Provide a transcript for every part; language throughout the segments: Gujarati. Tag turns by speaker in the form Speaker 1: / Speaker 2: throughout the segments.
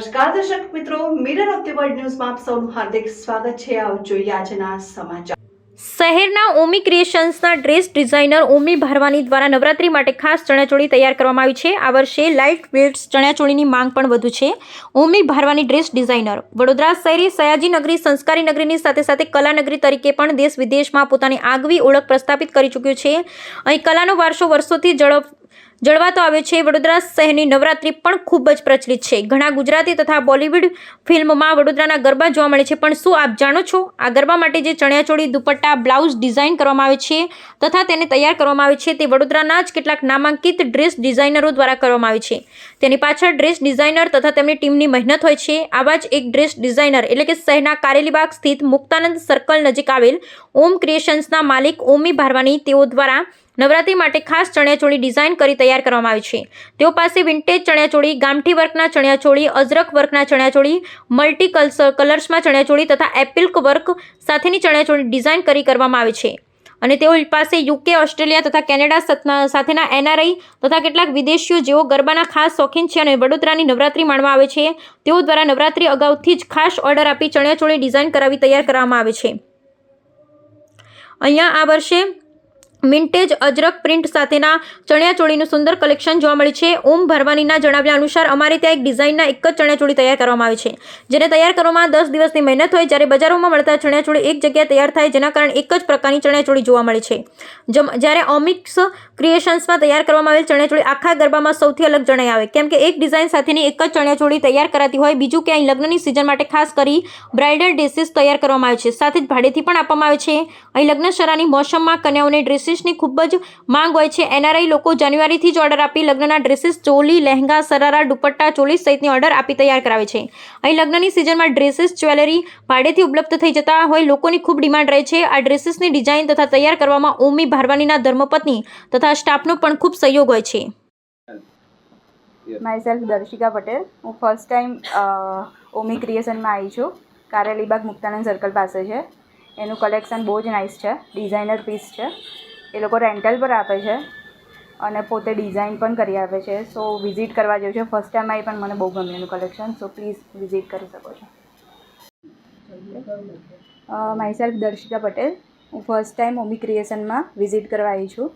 Speaker 1: નમસ્કાર, દર્શક મિત્રો. મિરર ઓફ ધ વર્લ્ડ ન્યૂઝમાં આપ સૌનું હાર્દિક સ્વાગત છે. આવો જોઈએ આજના સમાચાર.
Speaker 2: શહેરના ઓમી ક્રિએશન્સના ડ્રેસ ડિઝાઇનર ઓમી ભારવાની દ્વારા નવરાત્રી માટે ખાસ ચણિયાચોળી તૈયાર કરવામાં આવી છે. આ વર્ષે લાઇટ વેટ્સ ચણિયાચોળીની માંગ પણ વધુ છે. ઓમી ભારવાની ડ્રેસ ડિઝાઇનર વડોદરા શહેરી સયાજી નગરી સંસ્કારી નગરીની સાથે સાથે કલાનગરી તરીકે પણ દેશ વિદેશમાં પોતાની આગવી ઓળખ પ્રસ્થાપિત કરી ચૂક્યું છે. અહીં કલાનો વારસો વર્ષોથી ઝડપ જળવાતો આવ્યો છે. વડોદરા શહેરની નવરાત્રી પણ ખૂબ જ પ્રચલિત છે. ઘણા ગુજરાતી તથા બોલિવૂડ ફિલ્મમાં વડોદરાના ગરબા જોવા મળે છે. પણ શું આપ જાણો છો? આ ગરબા માટે જે ચણિયાચોળી, દુપટ્ટા, બ્લાઉઝ ડિઝાઇન કરવામાં આવે છે તથા તેને તૈયાર કરવામાં આવે છે તે વડોદરાના જ કેટલાક નામાંકિત ડ્રેસ ડિઝાઇનરો દ્વારા કરવામાં આવે છે. તેની પાછળ ડ્રેસ ડિઝાઇનર તથા તેમની ટીમની મહેનત હોય છે. આવા જ એક ડ્રેસ ડિઝાઇનર એટલે કે શહેરના કારેલીબાગ સ્થિત મુક્તાનંદ સર્કલ નજીક આવેલ ઓમ ક્રિએશન્સના માલિક ઓમી ભારવાની તેઓ દ્વારા નવરાત્રી માટે ખાસ ચણિયાચોળી ડિઝાઇન કરી તૈયાર કરવામાં આવી છે. તેઓ પાસે વિન્ટેજ ચણિયાચોળી, ગામઠી વર્કના ચણિયાચોળી અજરક વર્કના ચણિયાચોળી મલ્ટી કલર્સમાં ચણિયાચોળી તથા એપિલ્ક વર્ક સાથેની ચણિયાચોળી ડિઝાઇન કરી કરવામાં આવે છે. અને તેઓ પાસે યુકે, ઓસ્ટ્રેલિયા તથા કેનેડા સાથેના એનઆરઆઈ તથા કેટલાક વિદેશીઓ જેઓ ગરબાના ખાસ શોખીન છે અને વડોદરાની નવરાત્રી માણવા આવે છે, તેઓ દ્વારા નવરાત્રી અગાઉથી જ ખાસ ઓર્ડર આપી ચણિયાચોળી ડિઝાઇન કરાવી તૈયાર કરવામાં આવે છે. અહીંયા આ વર્ષે મિન્ટેજ અજરક પ્રિન્ટ સાથેના ચણિયાચોળીનું સુંદર કલેક્શન જોવા મળે છે. ઓમ ભરવાનીના જણાવ્યા અનુસાર અમારે ત્યાં એક ડિઝાઇનના એક જ ચણિયાચોળી તૈયાર કરવામાં આવે છે, જેને તૈયાર કરવામાં દસ દિવસની મહેનત હોય જ્યારે બજારોમાં મળતા ચણિયાચોળી એક જગ્યાએ તૈયાર થાય જેના કારણે એક જ પ્રકારની ચણિયાચોળી જોવા મળે છે. જ્યારે ઓમિક્સ ક્રિએશન્સમાં તૈયાર કરવામાં આવેલ ચણિયાચોળી આખા ગરબામાં સૌથી અલગ જણાઈ આવે, કેમ કે એક ડિઝાઇન સાથેની એક જ ચણિયાચોળી તૈયાર કરાતી હોય, બીજું કે અહીં લગ્નની સિઝન માટે ખાસ કરી બ્રાઇડલ ડ્રેસીસ તૈયાર કરવામાં આવે છે. સાથે જ ભાડેથી પણ આપવામાં આવે છે. અહીં લગ્ન શરાની મોસમમાં કન્યાઓને ડ્રેસીસની ખૂબ જ માંગ હોય છે. એનઆરઆઈ લોકો જાન્યુઆરીથી જ ઓર્ડર આપી લગ્નના ડ્રેસીસ ચોલી, લહેંગા, સરારા, દુપટ્ટા, ચોલી સહિતની ઓર્ડર આપી તૈયાર કરાવે છે. અહીં લગ્નની સિઝનમાં ડ્રેસીસ જ્વેલરી ભાડેથી ઉપલબ્ધ થઈ જતા હોય લોકોની ખૂબ ડિમાન્ડ રહે છે. આ ડ્રેસીસની ડિઝાઇન તથા તૈયાર કરવામાં ઓમી ભારવાનીના ધર્મપત્ની તથા સ્ટાફનો પણ ખૂબ સહયોગ હોય છે.
Speaker 3: Myself Darshika Patel. હું ફર્સ્ટ ટાઈમ ઓમી ક્રિએશનમાં આવી છું. કારેલીબાગ મુક્તાનંદ સર્કલ પાસે છે. એનું કલેક્શન બહુ જ નાઇસ છે. ડિઝાઇનર પીસ છે. એ લોકો રેન્ટલ પર આપે છે અને પોતે ડિઝાઇન પણ કરી આપે છે. સો વિઝિટ કરવા જેવું છે. ફર્સ્ટ ટાઈમ આવી પણ મને બહુ ગમ્યું એનું કલેક્શન સો પ્લીઝ વિઝિટ કરી શકો છો. Myself Darshita Patel. હું ફર્સ્ટ ટાઈમ ઓમી ક્રિએશનમાં વિઝિટ કરવા આવી છું.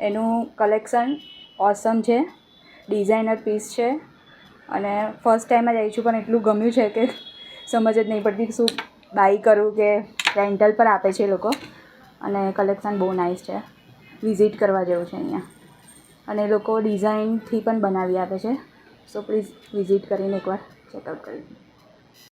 Speaker 3: એનું કલેક્શન ઓસમ છે. ડિઝાઇનર પીસ છે. અને ફર્સ્ટ ટાઈમ જ આવી છું, પણ એટલું ગમ્યું છે કે સમજ જ નહીં પડતી શું બાય કરું કે રેન્ટલ પર આપે છે એ લોકો. અને કલેક્શન બહુ નાઇસ છે. વિઝિટ કરવા જેવું છે અહીંયા. અને લોકો ડિઝાઇનથી પણ બનાવી આપે છે. સો પ્લીઝ વિઝિટ કરીને એકવાર ચેકઆઉટ કરી.